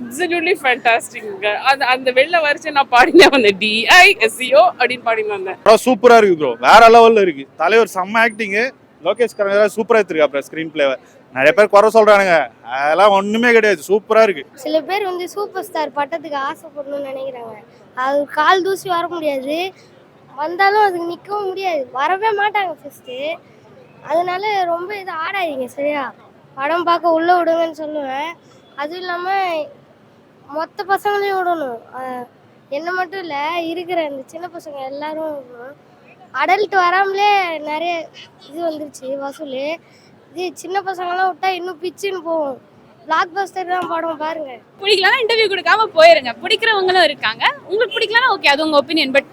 Absolutely ஃபேண்டாஸ்டிக்ங்க அந்த அந்த வெளில வரிச்சு நான் பாடினேன் வந்தேன். டிஐஎஸ்சிஓ அப்படின்னு பாடினு வந்தேன். சூப்பரா இருக்கு ப்ரோ வேற லெவல்ல இருக்கு. தலைவர் செம்ம ஆக்டிங் லோகேஷ் கனகராஜ் சூப்பரா எடுத்திருக்காப்ல ஸ்கிரீன் பிளேவை நிறைய பேர் குறை சொல்றானுங்க. அதெல்லாம் ஒண்ணுமே கிடையாது. சூப்பரா இருக்கு. சில பேர் வந்து சூப்பர் ஸ்டார் பட்டத்துக்கு ஆசைப்படணும்னு நினைக்கிறாங்க. அது கால் தூசி வர முடியாது. வந்தாலும் அதுக்கு நிற்கவும் முடியாது. வரவே மாட்டாங்க ஃபஸ்ட்டு அதனால ரொம்ப இது ஆடாதீங்க சரியா? படம் பார்க்க உள்ளே விடுங்கன்னு சொல்லுவேன். அதுவும் இல்லாமல் மொத்த பசங்களையும் விடணும். என்ன மட்டும் இல்லை இருக்கிற இந்த சின்ன பசங்க எல்லாரும் விடணும் அடல்ட் வராமலே நிறைய இது வந்துருச்சு வசூல். இது சின்ன பசங்களாம் விட்டா இன்னும் பிச்சுன்னு போகும். பிளாக் பஸ்டர் தான் படம் பாருங்க. பிடிக்கலாம் இன்டர்வியூ கொடுக்காம போயிருங்க. பிடிக்கிறவங்களும் இருக்காங்க. உங்களுக்கு பிடிக்கலனா ஓகே அது உங்க ஒப்பீனியன் பட்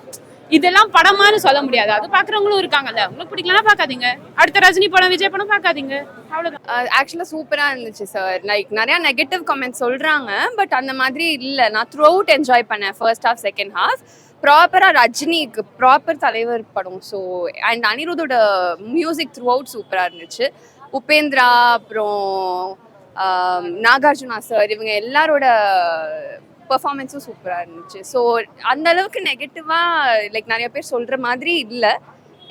இதெல்லாம் படமானு சொல்ல முடியாது. அது பாக்குறவங்களும் இருக்காங்கல்ல. உங்களுக்கு பிடிக்கலனா பார்க்காதீங்க அடுத்த ரஜினி படம் விஜய் படம் பார்க்காதீங்க அவ்வளவுதான். ஆக்சுவலாக சூப்பராக இருந்துச்சு சார் லைக் நிறையா நெகட்டிவ் கமெண்ட்ஸ் சொல்கிறாங்க பட் அந்த மாதிரி இல்லை. நான் த்ரூ அவுட் என்ஜாய் பண்ணேன் ஃபர்ஸ்ட் ஹாஃப் செகண்ட் ஹாஃப் ப்ராப்பராக ரஜினிக்கு ப்ராப்பர் தலைவர் படம். ஸோ அண்ட் அனிருதோட மியூசிக் த்ரூ அவுட் சூப்பராக இருந்துச்சு. உபேந்திரா அப்புறம் நாகார்ஜுனா சார் இவங்க எல்லாரோட பெர்ஃபார்மன்ஸும் சூப்பராக இருந்துச்சு. ஸோ அந்த அளவுக்கு நெகட்டிவாக லைக் நிறைய பேர் சொல்கிற மாதிரி இல்லை.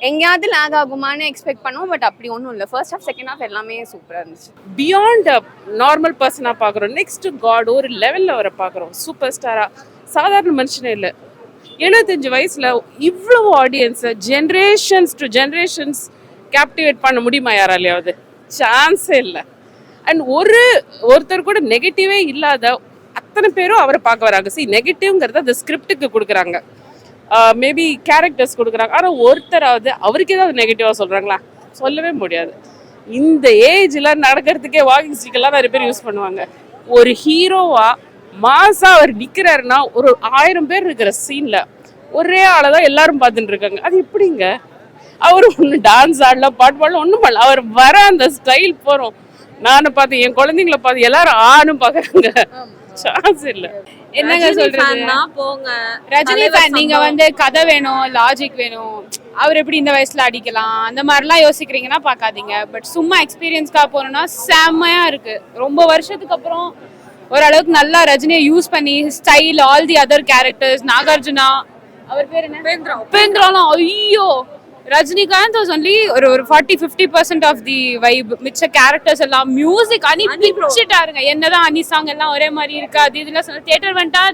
எங்கேயாவது லேக் ஆகுமான்னு எக்ஸ்பெக்ட் பண்ணுவோம் பட் அப்படி ஒன்றும் இல்லை. ஃபர்ஸ்ட் ஹாஃப் செகண்ட் ஹாஃப் எல்லாமே சூப்பராக இருந்துச்சு. பியாண்ட் நார்மல் பர்சனாக பார்க்குறோம் நெக்ஸ்ட் காட் ஒரு லெவலில் அவரை பார்க்குறோம். சூப்பர் ஸ்டாராக சாதாரண மனுஷனே இல்லை. எழுபத்தஞ்சு வயசில் இவ்வளோ ஆடியன்ஸை ஜென்ரேஷன்ஸ் டு ஜென்ரேஷன்ஸ் கேப்டிவேட் பண்ண முடியுமா யாராலையாவது? சான்ஸே இல்லை. அண்ட் ஒரு ஒருத்தர் கூட நெகட்டிவே இல்லாத அத்தனை பேரும் அவரை பார்க்க வராங்க. சி நெகட்டிவ்ங்கிறத அந்த ஸ்கிரிப்டுக்கு கொடுக்குறாங்க. Uh, மேபி கேரக்டர்ஸ் கொடுக்குறாங்க. ஆனால் ஒருத்தராவது அவருக்கு ஏதாவது நெகட்டிவாக சொல்கிறாங்களா சொல்லவே முடியாது. இந்த ஏஜ்ல நடக்கிறதுக்கே வாக்கிங் ஸ்டிக்கெல்லாம் நிறைய பேர் யூஸ் பண்ணுவாங்க. ஒரு ஹீரோவா மாசா அவர் நிற்கிறாருன்னா ஒரு ஆயிரம் பேர் இருக்கிற சீனில் ஒரே ஆளை தான் எல்லாரும் பார்த்துட்டு இருக்காங்க. அது எப்படிங்க? அவர் ஒன்று டான்ஸ் ஆடல பாட்டு பாடல ஒன்றும் பண்ணல. அவர் வர அந்த ஸ்டைல் போகிறோம் நானும் பார்த்தேன் என் குழந்தைங்கள பார்த்து எல்லாரும் ஆணும் பார்க்குறாங்க. சான்ஸ் இல்லை. என்னங்க சொல்றது? போங்க. ரஜினி ஃபேன் நீங்க. வந்து கதை வேணும் லாஜிக் வேணும். அவர் எப்படி இந்த வயசுல அடிக்கலாம்? அந்த மாதிரிலாம் யோசிக்கிறீங்கன்னா பார்க்காதீங்க. பட் சும்மா எக்ஸ்பீரியன்ஸ்க்காக போகணும்னா செம்மையா இருக்கு. ரொம்ப வருஷத்துக்கு அப்புறம் ஓரளவுக்கு நல்லா ரஜினியை யூஸ் பண்ணி style all the other characters Nagarjuna அவர் பேர் என்ன? ஐயோ! ரஜினிகாந்த் வாஸ் ஒன்லி ஒரு ஒரு forty fifty percent of the vibe மிச்ச கேரக்டர்ஸ் எல்லாம் மியூசிக் அனி பிடிச்சிட்டாருங்க என்னதான் அனி சாங் எல்லாம் ஒரே மாதிரி இருக்கு அது இதெல்லாம் சொன்ன தியேட்டர் வந்துட்டா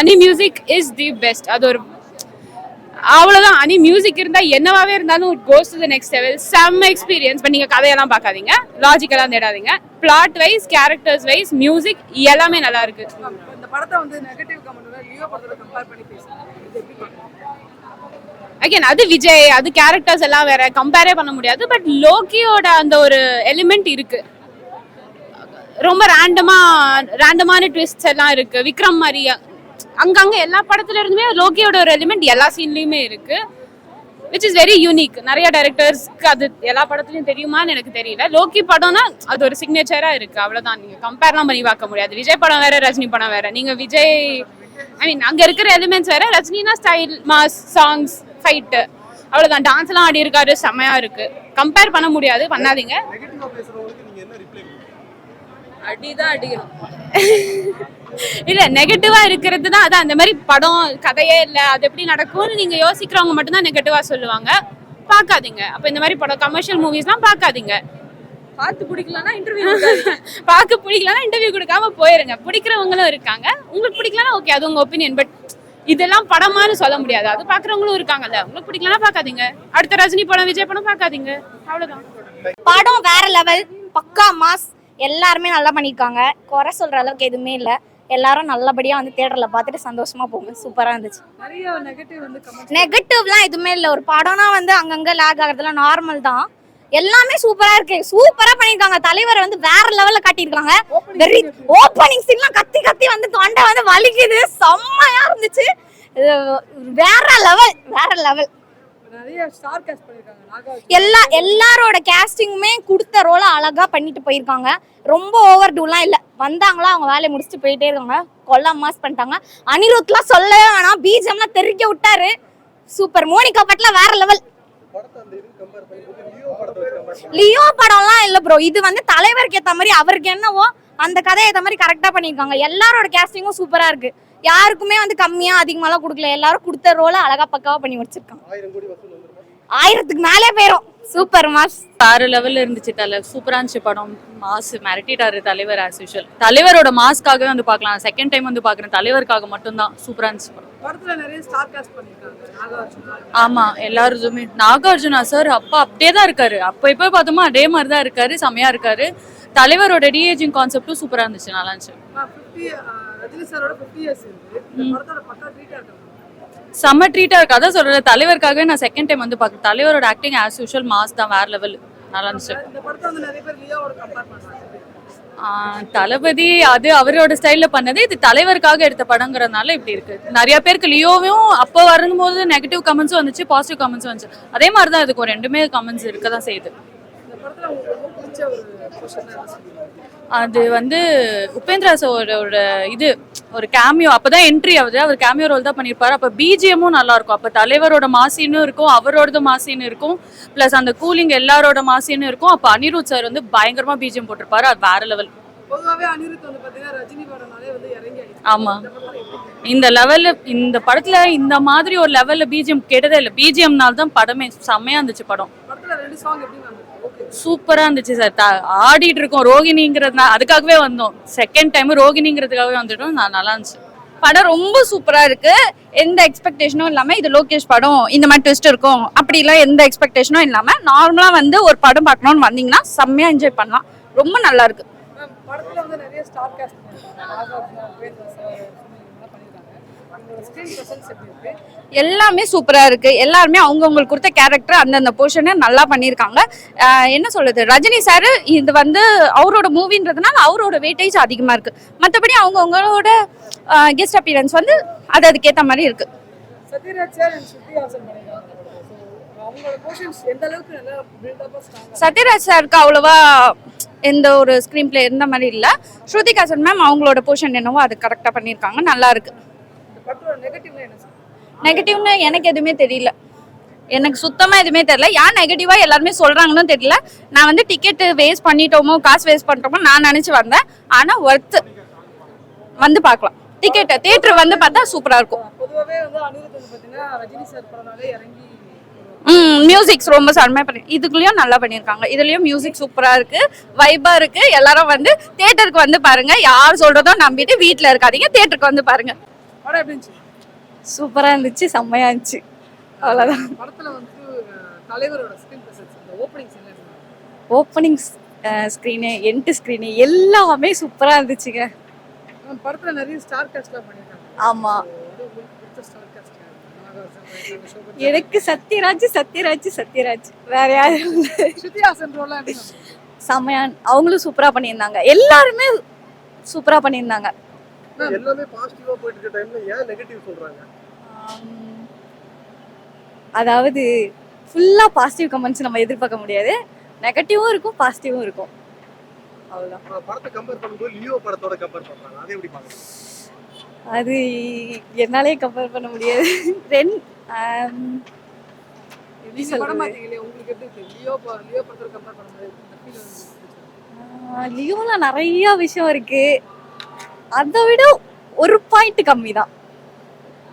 அனி மியூசிக் இஸ் தி பெஸ்ட் அது ஒரு அவ்வளவுதான். அனி மியூசிக் இருந்தா என்னவாவே இருந்தாலும் it goes to the next level செம்ம எக்ஸ்பீரியன்ஸ் பட் நீங்க கதையெல்லாம் பார்க்காதீங்க. லாஜிக்கெல்லாம் தேடாதீங்க. Plot wise characters wise music எல்லாமே நல்லா இருக்கு. இந்த படத்தை வந்து நெகட்டிவ் கமெண்ட் லியோ படத்தோட கம்பேர் பண்ணி பேசுறாங்க அகைன் அது விஜய் அது கேரக்டர்ஸ் எல்லாம் வேற கம்பேரே பண்ண முடியாது பட் லோக்கியோட அந்த ஒரு எலிமெண்ட் இருக்கு. ரொம்ப ரேண்டமா ரேண்டமான ட்விஸ்ட்ஸ் எல்லாம் இருக்கு. விக்ரம் மாதிரி அங்கங்க எல்லா படத்துல இருந்துமே லோக்கியோட ஒரு எலிமெண்ட் எல்லா சீன்லயுமே இருக்கு. விச் இஸ் வெரி யூனிக் நிறைய டைரக்டர்ஸ்க்கு அது எல்லா படத்துலயும் தெரியுமான்னு எனக்கு தெரியல. லோக்கி படம்னா அது ஒரு சிக்னேச்சரா இருக்கு. அவ்வளவுதான். நீங்க கம்பேர்லாம் பண்ணி பார்க்க முடியாது. விஜய் படம் வேற ரஜினி படம் வேற. நீங்க விஜய் ஐ மீன் அங்க இருக்கிற எலிமெண்ட்ஸ் வேற. ரஜினினா ஸ்டைல் மாஸ் சாங்ஸ் ஃபைட்டு அவ்வளவுதான். டான்ஸ் எல்லாம் ஆடி இருக்காரு. செமையா இருக்கு. கம்பேர் பண்ண முடியாது. பண்ணாதீங்க. அடிதான் அடிக்கணும். இல்ல நெகட்டிவா இருக்கிறது தான் அதான் அந்த மாதிரி படம் கதையே இல்ல. அது எப்படி நடக்கும்னு நீங்க யோசிக்கிறவங்க மட்டும்தான் நெகட்டிவா சொல்லுவாங்க. பார்க்காதீங்க. அப்ப இந்த மாதிரி படம் கமர்ஷியல் மூவிஸ்லாம் பார்க்காதீங்க. பார்த்து பிடிக்கலன்னா இன்டர்வியூ பார்க்க பிடிக்கலனா இன்டர்வியூ கொடுக்காம போயிருங்க. பிடிக்கிறவங்களும் இருக்காங்க. உங்களுக்கு பிடிக்கலனா ஓகே அது உங்க ஒப்பீனியன் பட் இதெல்லாம் படமான்னு சொல்ல முடியாது. அது பாக்குறவங்களும் இருக்காங்கல்ல. உங்களுக்கு பிடிக்கலனா பார்க்காதீங்க. அடுத்த ரஜினி படம் விஜய் படம் பார்க்காதீங்க. அவ்வளவுதான். படம் வேற லெவல் பக்கா மாஸ் எல்லாருமே நல்லா பண்ணியிருக்காங்க. குறை சொல்ற அளவுக்கு எதுவுமே இல்லை. எல்லாரும் நல்லபடியா வந்து தியேட்டர்ல பார்த்துட்டு சந்தோஷமா போங்க. சூப்பரா இருந்துச்சு. நிறைய நெகட்டிவ் வந்து கமெண்ட் நெகட்டிவ்லாம் எதுவுமே இல்லை. ஒரு படம்னா வந்து அங்கங்க லேக் ஆகுறதுலாம் நார்மல் தான். எல்லாமே சூப்பரா இருக்கு. சூப்பரா பண்ணிருக்காங்க. தலைவரை வந்து வேற லெவல்ல காட்டியிருக்காங்க. வெரி ஓப்பனிங் சீன்லாம் கத்தி கத்தி வந்து தொண்டை வந்து வலிக்குது. செம்மையா இருந்துச்சு. வேற லெவல் வேற லெவல் எல்லா எல்லாரோட கேஸ்டிங்குமே கொடுத்த ரோலை அழகா பண்ணிட்டு போயிருக்காங்க. ரொம்ப ஓவர் டூலாம் இல்ல. வந்தாங்களா அவங்க வேலையை முடிச்சுட்டு போயிட்டே இருக்காங்க. கொல்லா மாஸ் பண்ணிட்டாங்க. அனிருத்லாம் சொல்லவே வேணாம். பீஜம்லாம் தெறிக்க விட்டாரு. சூப்பர். மோனிகா பட்ல வேற லெவல் லியோ படம்லாம் இல்ல ப்ரோ இது வந்து தலைவருக்கு ஏத்த மாதிரி அவருக்கு என்னவோ அந்த கதையை ஏத்த மாதிரி கரெக்டா பண்ணியிருக்காங்க. எல்லாரோட கேஸ்டிங்கும் சூப்பரா இருக்கு. யாருக்குமே வந்து கம்மியா அதிகமாலாம் கொடுக்கல. எல்லாரும் கொடுத்த ரோல அழகா பக்காவா பண்ணி முடிச்சிருக்காங்க. ஆயிரத்துக்கு மேலே போயிரும். சூப்பர் மாஸ் வேற லெவல்ல இருந்துச்சு தலை. சூப்பரா இருந்துச்சு படம். மாஸ் மிரட்டிட்டாரு தலைவர் ஆஸ் யூஷுவல் தலைவரோட மாஸ்க்காகவே வந்து பார்க்கலாம். செகண்ட் டைம் வந்து பார்க்குறேன். தலைவருக்காக மட்டும்தான். சூப்பரா இருந்துச்சு படம். ஆமா எல்லாருமே நாகார்ஜுனா சார் அப்பா அப்படியே தான் இருக்காரு. அப்போ இப்போ பார்த்தோமா அதே மாதிரி தான் இருக்காரு செமையா இருக்காரு. தலைவரோட டிஏஜிங் கான்செப்டும் சூப்பரா இருந்துச்சு நல்லா இருந்துச்சு. செம்ம ட்ரீட்டா இருக்கு. அதான் சொல்றேன் தலைவருக்காகவே நான் செகண்ட் டைம் வந்து பார்க்குறேன் தலைவரோட ஆக்டிங் ஆஸ் யூஷுவல் மாஸ் தான் வேற லெவல் நல்லா இருந்துச்சு. தளபதி அது அவரோட ஸ்டைலில் பண்ணது இது தலைவருக்காக எடுத்த படங்கிறதுனால இப்படி இருக்கு. நிறைய பேருக்கு லியோவும் அப்போ வரும்போது நெகட்டிவ் கமெண்ட்ஸும் வந்துச்சு பாசிட்டிவ் கமெண்ட்ஸும் வந்துச்சு. அதே மாதிரி தான் இதுக்கு ஒரு ரெண்டுமே கமெண்ட்ஸ் இருக்க தான் செய்யுது அது வந்து உபேந்திரா சாரோட இது ஒரு கேமியோ அப்பதான் என்ட்ரி ஆகுது. அவர் கேமியோ ரோல் தான் பண்ணியிருப்பாரு. அப்ப பிஜிஎமும் நல்லா இருக்கும் அப்ப தலைவரோட மாசின்னு இருக்கும் அவரோடது மாசின்னு இருக்கும். பிளஸ் அந்த கூலிங் எல்லாரோட மாசின்னு இருக்கும். அப்ப அனிருத் சார் வந்து பயங்கரமா பிஜிஎம் போட்டிருப்பாரு. அது வேற லெவல் ஆமா. இந்த லெவல்ல இந்த படத்துல இந்த மாதிரி ஒரு லெவல்ல பிஜிஎம் கேட்டதே இல்லை. பிஜிஎம்னால தான் படமே செம்மையா இருந்துச்சு படம். படத்துல ரெண்டு சாங் எப்படி வந்தது? ஓகே சூப்பரா இருந்துச்சு சார். ஆடிட்டு இருக்கோம். ரோகிணிங்கிறது அதுக்காகவே வந்தோம். செகண்ட் டைம் ரோகிணிங்கிறதுக்காகவே வந்துட்டோம். நான் நல்லா இருந்துச்சு. படம் ரொம்ப சூப்பரா இருக்கு. எந்த எக்ஸ்பெக்டேஷனும் இல்லாம இது லோகேஷ் படம் இந்த மாதிரி ட்விஸ்ட் இருக்கும். அப்படிலாம் எந்த எக்ஸ்பெக்டேஷனும் இல்லாம நார்மலா வந்து ஒரு படம் பார்க்கணும்னு வந்தீங்கன்னா செம்மையா என்ஜாய் பண்ணலாம். ரொம்ப நல்லா இருக்கு. எல்லாம் பண்ணிருக்காங்க அவங்களோட ஸ்க்ரீன் பிரசன்ஸ் எப்படி இருக்கு எல்லாமே சூப்பரா இருக்கு. எல்லாருமே அவங்கவுங்களுக்கு கொடுத்த கேரக்டர் அந்தந்த போர்ஷனை நல்லா பண்ணியிருக்காங்க. என்ன சொல்றது? ரஜினி சார் இது வந்து அவரோட மூவின்றதுனால அவரோட வெயிட்டேஜ் அதிகமா இருக்கு. மற்றபடி அவங்கவுங்களோட கெஸ்ட் அப்பியரன்ஸ் வந்து அது அதுக்கேற்ற மாதிரி இருக்கு. சத்யராஜ் சாருக்கு அவ்வளோவா எந்த ஒரு ஸ்க்ரீன் பிளே இருந்த மாதிரி இல்லை. ஸ்ருதிகாசன் மேம் அவங்களோட போர்ஷன் என்னவோ அது கரெக்டாக பண்ணியிருக்காங்க. நல்லா இருக்கு. இந்த படத்தோட நெகட்டிவ்னா எனக்கு எதுவுமே தெரியல. எனக்கு சுத்தமாக எதுவுமே தெரியல. யார் நெகட்டிவாக எல்லாருமே சொல்கிறாங்கன்னு தெரியல. நான் வந்து டிக்கெட்டு வேஸ்ட் பண்ணிட்டோமோ காசு வேஸ்ட் பண்ணிட்டோமோ நான் நினச்சி வந்தேன். ஆனால் ஒர்த்து வந்து பார்க்கலாம். டிக்கெட்டு தேட்டர் வந்து பார்த்தா சூப்பராக இருக்கும். ம் மியூசிக்ஸ் ரொம்ப செம்மையாக பண்ணி இதுக்குள்ளேயும் நல்லா பண்ணியிருக்காங்க. இதுலேயும் மியூசிக் சூப்பராக இருக்கு வைபாக இருக்கு. எல்லாரும் வந்து தேட்டருக்கு வந்து பாருங்க. யார் சொல்றதோ நம்பிட்டு வீட்டில் இருக்காதீங்க தேட்டருக்கு வந்து பாருங்க. படம் எப்படி இருந்துச்சு. சூப்பரா இருந்துச்சு செம்மையா இருந்துச்சு. அவ்வளவுதான். படத்துல வந்து தலைவரோட ஸ்கிரீன் பிரசன்ஸ் இந்த ஓப்பனிங் சீன்ல ஓப்பனிங் ஸ்க்ரீனு என்ட்டு ஸ்க்ரீனு எல்லாமே சூப்பரா இருந்துச்சுங்க. படத்துல நிறைய ஸ்டார் காஸ்ட்லாம் பண்ணிருக்காங்க. ஆமா. So, வந்து உங்களுக்கு பிடிச்ச ஸ்டார் காஸ்ட் நாகார்ஜுனா பண்ணிருக்காங்க, சோபன் எனக்கு சத்யராஜ் சத்யராஜ் சத்யராஜ். வேற யாரும் இல்ல. ஸ்ருதி ஹாசன் ரோலாம் எப்படி இருந்துச்சு? செம்மையா அவங்களும் சூப்பரா பண்ணியிருந்தாங்க. எல்லாருமே சூப்பரா பண்ணியிருந்தாங்க. எல்லாமே பாசிட்டிவா போயிட்டு இருக்க டைம்ல ஏன் நெகட்டிவ் சொல்றாங்க? அதாவது ஃபுல்லா பாசிட்டிவ் கமெண்ட்ஸ் நம்ம எதிர்பார்க்க முடியாது. நெகட்டிவும் இருக்கும் பாசிட்டிவும் இருக்கும். அவ்வளோதான் ஆஹ் படத்தை கம்பேர் பண்ணும்போது லியோ படத்தோட கம்பேர் பண்றாங்க. அது எப்படி பாக்குறீங்க அது என்னாலே கம்பேர் பண்ண முடியாது. ரெண்டு எப்படி சொல்றது? பாத்தீங்களே உங்களுக்கு எப்படி இருக்கு? லியோ ப- லியோ படத்தோட கம்பேர் பண்ணும்போது இந்த ஃபீல் வந்து லியோல நிறைய விஷயம் இருக்கு. அதை விட ஒரு பாயிண்ட் கம்மி தான்